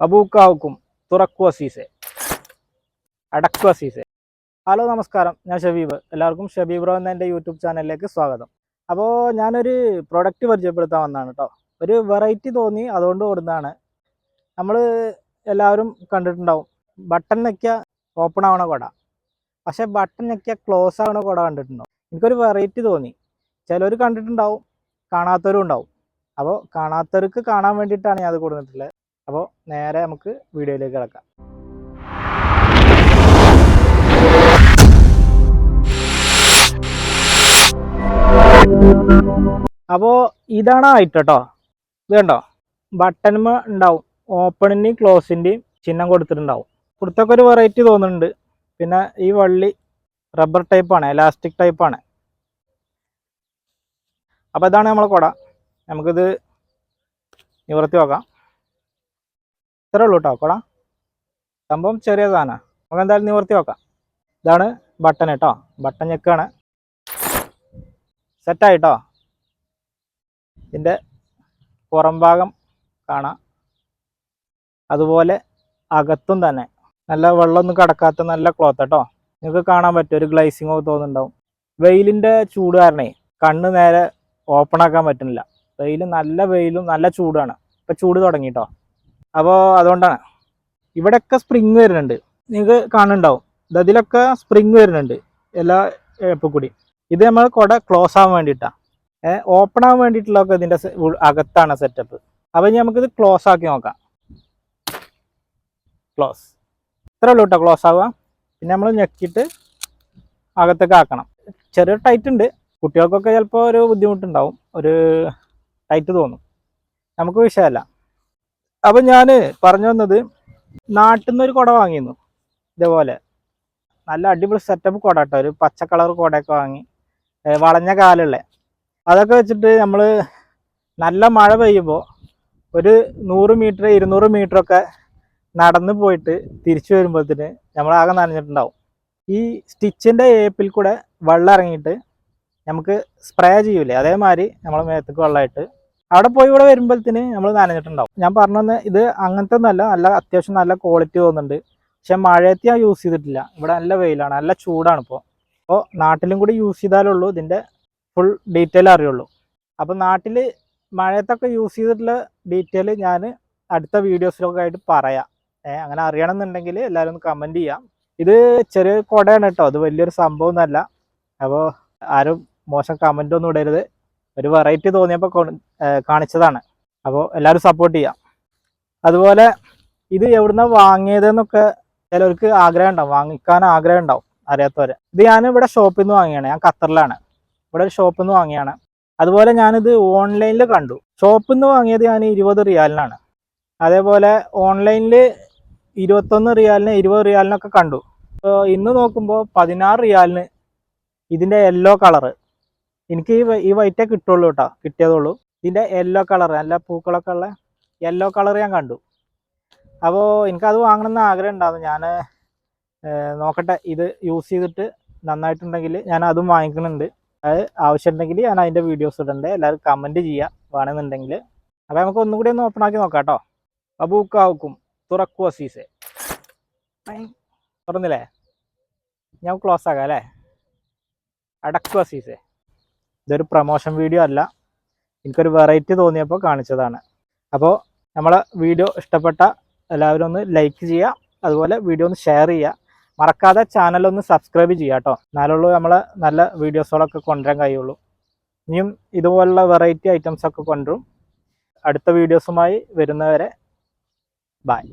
അബൂക്കാവുക്കും തുറക്കു അസീസെ. അടക്കു അസീസെ. Hello നമസ്കാരം. ഞാൻ ഷബീബ്. എല്ലാവർക്കും ഷബീബ് റോ എന്ന എന്റെ യൂട്യൂബ് ചാനലിലേക്ക് സ്വാഗതം. അപ്പോൾ ഞാനൊരു പ്രൊഡക്റ്റ് പരിചയപ്പെടുത്താൻ വന്നതാണ് കേട്ടോ ഒരു വെറൈറ്റി തോന്നി അതുകൊണ്ട് ഓടുന്നതാണ് നമ്മൾ എല്ലാവരും കണ്ടിട്ടുണ്ടാവും. ബട്ടൺ ഞെക്കിയ ഓപ്പൺ ആവണ കുട. പക്ഷേ ബട്ടൺ ഞെക്കിയ ക്ലോസ് ആവണ കുട കണ്ടിട്ടുണ്ടാവും എനിക്കൊരു വെറൈറ്റി തോന്നി. ചിലർ കണ്ടിട്ടുണ്ടാവും കാണാത്തവരും ഉണ്ടാവും. അപ്പോൾ കാണാത്തവർക്ക് കാണാൻ വേണ്ടിയിട്ടാണ് ഞാൻ അത് കൊടുത്തിട്ടുള്ളത്. അപ്പോൾ നേരെ നമുക്ക് വീഡിയോയിലേക്ക് കിടക്കാം. അപ്പോൾ ഇതാണ് ആയിട്ട് കേട്ടോ ഇത് കണ്ടോ? ബട്ടൺമ ഉണ്ടാവും. ഓപ്പണിന്റെയും ക്ലോസിന്റെയും ചിഹ്നം കൊടുത്തിട്ടുണ്ടാവും. കൊടുത്തൊക്കെ ഒരു വെറൈറ്റി തോന്നുന്നുണ്ട്. പിന്നെ ഈ വള്ളി റബ്ബർ ടൈപ്പാണ് എലാസ്റ്റിക് ടൈപ്പാണ് അപ്പോൾ ഇതാണ് നമ്മളെ കുട. നമുക്കിത് നിവർത്തി നോക്കാം. ഇത്രേ ഉള്ളൂ കേട്ടോ കൊടാ. സംഭവം ചെറിയ സാധനമാണ് നമുക്ക് എന്തായാലും നിവർത്തി നോക്കാം ഇതാണ് ബട്ടൺ കേട്ടോ ബട്ടൺ ഞെക്കാണ്. സെറ്റായിട്ടോ ഇതിന്റെ പുറം ഭാഗം കാണാം. അതുപോലെ അകത്തും തന്നെ. നല്ല വെള്ളമൊന്നും കടക്കാത്ത നല്ല ക്ലോത്ത് കേട്ടോ നിങ്ങൾക്ക് കാണാൻ പറ്റും. ഒരു ഗ്ലൈസിങ് ഒക്കെ തോന്നുന്നുണ്ടാവും. വെയിലിന്റെ ചൂട് കാരണേ കണ്ണ് നേരെ ഓപ്പൺ ആക്കാൻ പറ്റുന്നില്ല. വെയിൽ നല്ല വെയിലും നല്ല ചൂടാണ്. ഇപ്പം ചൂട് തുടങ്ങി കേട്ടോ അപ്പോൾ അതുകൊണ്ടാണ്. ഇവിടെയൊക്കെ സ്പ്രിങ് വരുന്നുണ്ട്. നിങ്ങൾക്ക് കാണുന്നുണ്ടാവും. ഇതിലൊക്കെ സ്പ്രിങ് വരുന്നുണ്ട്. എല്ലാ എപ്പോൾ കൂടി. ഇത് നമ്മൾ കുട ക്ലോസ് ആവാൻ വേണ്ടിയിട്ടാണ് ഓപ്പൺ ആവാൻ വേണ്ടിയിട്ടുള്ളതൊക്കെ ഇതിന്റെ അകത്താണ് സെറ്റപ്പ് അപ്പോൾ ഇനി നമുക്കിത് ക്ലോസ് ആക്കി നോക്കാം. ക്ലോസ് ഇത്ര ഉള്ളൂ കേട്ടോ ക്ലോസ് ആവുക. പിന്നെ നമ്മൾ ഞെക്കിയിട്ട് അകത്തേക്ക് ആക്കണം. ചെറിയ ടൈറ്റ് ഉണ്ട്. കുട്ടികൾക്കൊക്കെ ചിലപ്പോൾ ഒരു ബുദ്ധിമുട്ടുണ്ടാവും. ഒരു ടൈറ്റ് തോന്നും. നമുക്ക് വിഷയമല്ല. അപ്പം ഞാൻ പറഞ്ഞു വന്നത് നാട്ടിൽ നിന്ന് ഒരു കുട വാങ്ങിയിരുന്നു. ഇതേപോലെ. നല്ല അടിപൊളി സെറ്റപ്പ് കുട കേട്ടോ ഒരു പച്ച കളർ കുടയൊക്കെ വാങ്ങി. വളഞ്ഞ കാലുള്ള അതൊക്കെ വെച്ചിട്ട് നമ്മൾ നല്ല മഴ പെയ്യുമ്പോൾ ഒരു നൂറ് മീറ്റർ ഇരുന്നൂറ് മീറ്റർ ഒക്കെ നടന്നു പോയിട്ട് തിരിച്ചു വരുമ്പോഴത്തേന് നമ്മളാകെ നനഞ്ഞിട്ടുണ്ടാവും. ഈ സ്റ്റിച്ചിന്റെ ഏപ്പിൽ കൂടെ വെള്ളം ഇറങ്ങിയിട്ട് നമുക്ക് സ്പ്രേ ചെയ്യൂലേ? അതേമാതിരി നമ്മളെ മേത്തേക്ക് വെള്ളമായിട്ട് അവിടെ പോയി ഇവിടെ വരുമ്പോഴത്തേന് നമ്മൾ നനഞ്ഞിട്ടുണ്ടാവും. ഞാൻ പറഞ്ഞത് ഇത് അങ്ങനത്തെ ഒന്നല്ല നല്ല അത്യാവശ്യം നല്ല ക്വാളിറ്റി തോന്നുന്നുണ്ട്. പക്ഷെ മഴയത്ത് ഞാൻ യൂസ് ചെയ്തിട്ടില്ല. ഇവിടെ നല്ല വെയിലാണ് നല്ല ചൂടാണ് ഇപ്പോൾ അപ്പോൾ നാട്ടിലും കൂടി യൂസ് ചെയ്താലുള്ളൂ ഇതിന്റെ ഫുൾ ഡീറ്റെയിൽ അറിയുള്ളൂ. അപ്പോൾ നാട്ടിൽ മഴയത്തൊക്കെ യൂസ് ചെയ്തിട്ടുള്ള ഡീറ്റെയിൽ ഞാൻ അടുത്ത വീഡിയോസിലൊക്കെ ആയിട്ട് പറയാം. ഏഹ് അങ്ങനെ അറിയണമെന്നുണ്ടെങ്കിൽ എല്ലാവരും ഒന്ന് കമന്റ് ചെയ്യാം. ഇത് ചെറിയ കുടയാണ് കേട്ടോ അത് വലിയൊരു സംഭവം അപ്പോൾ ആരും മോശം കമന്റ് ഒന്നും ഇടരുത്. ഒരു വെറൈറ്റി തോന്നിയപ്പോൾ കാണിച്ചതാണ്. അപ്പോൾ എല്ലാവരും സപ്പോർട്ട് ചെയ്യാം. അതുപോലെ ഇത് എവിടുന്ന വാങ്ങിയതെന്നൊക്കെ ചിലർക്ക് ആഗ്രഹം ഉണ്ടാവും. വാങ്ങിക്കാൻ ആഗ്രഹം ഉണ്ടാവും അറിയാത്തവരെ. ഇത് ഞാൻ ഇവിടെ ഷോപ്പിൽ നിന്ന് വാങ്ങിയാണ്. ഞാൻ ഖത്തറിലാണ്. ഇവിടെ ഒരു ഷോപ്പിൽ നിന്ന് വാങ്ങിയാണ്. അതുപോലെ ഞാനിത് ഓൺലൈനിൽ കണ്ടു. ഷോപ്പിൽ നിന്ന് വാങ്ങിയത് ഞാൻ ഇരുപത് റിയാലിനാണ്. അതേപോലെ ഓൺലൈനിൽ ഇരുപത്തൊന്ന് റിയാലിന് ഇരുപത് റിയാലിനൊക്കെ കണ്ടു. ഇപ്പോൾ ഇന്ന് നോക്കുമ്പോൾ പതിനാറ് റിയാലിന് ഇതിന്റെ യെല്ലോ കളറ് എനിക്ക് ഈ ഈ വൈറ്റേ കിട്ടുള്ളൂ കേട്ടോ കിട്ടിയതുള്ളൂ ഇതിന്റെ യെല്ലോ കളർ നല്ല പൂക്കളൊക്കെ ഉള്ള യെല്ലോ കളർ ഞാൻ കണ്ടു. അപ്പോൾ എനിക്കത് വാങ്ങണമെന്ന് ആഗ്രഹം ഉണ്ടായിരുന്നു. ഞാൻ നോക്കട്ടെ ഇത് യൂസ് ചെയ്തിട്ട് നന്നായിട്ടുണ്ടെങ്കിൽ ഞാൻ അതും വാങ്ങിക്കുന്നുണ്ട്. അത് ആവശ്യമുണ്ടെങ്കിൽ ഞാൻ അതിന്റെ വീഡിയോസ് ഇടണ്ടേ? എല്ലാവരും കമന്റ് ചെയ്യുക വേണമെന്നുണ്ടെങ്കിൽ. അപ്പോൾ നമുക്ക് ഒന്നും കൂടി ഒന്ന് ഓപ്പൺ ആക്കി നോക്കാം കേട്ടോ അബൂക്കാവുക്കും തുറക്കു അസീസെ. ഐ, തുറന്നില്ലേ? ഞാൻ ക്ലോസ് ആക്കാം അല്ലേ? അടക്കു അസീസെ. ഇതൊരു പ്രൊമോഷൻ വീഡിയോ അല്ല. എനിക്കൊരു വെറൈറ്റി തോന്നിയപ്പോൾ കാണിച്ചതാണ്. അപ്പോൾ നമ്മളെ വീഡിയോ ഇഷ്ടപ്പെട്ട എല്ലാവരും ഒന്ന് ലൈക്ക് ചെയ്യുക. അതുപോലെ വീഡിയോ ഒന്ന് ഷെയർ ചെയ്യുക. മറക്കാതെ ചാനൽ ഒന്ന് സബ്സ്ക്രൈബ് ചെയ്യുക കേട്ടോ. എന്നാലുള്ളൂ നമ്മൾ നല്ല വീഡിയോസുകളൊക്കെ കൊണ്ടുവരാൻ കഴിയുള്ളൂ. ഇനിയും ഇതുപോലുള്ള വെറൈറ്റി ഐറ്റംസൊക്കെ കൊണ്ടുവരും. അടുത്ത വീഡിയോസുമായി വരുന്നവരെ ബൈ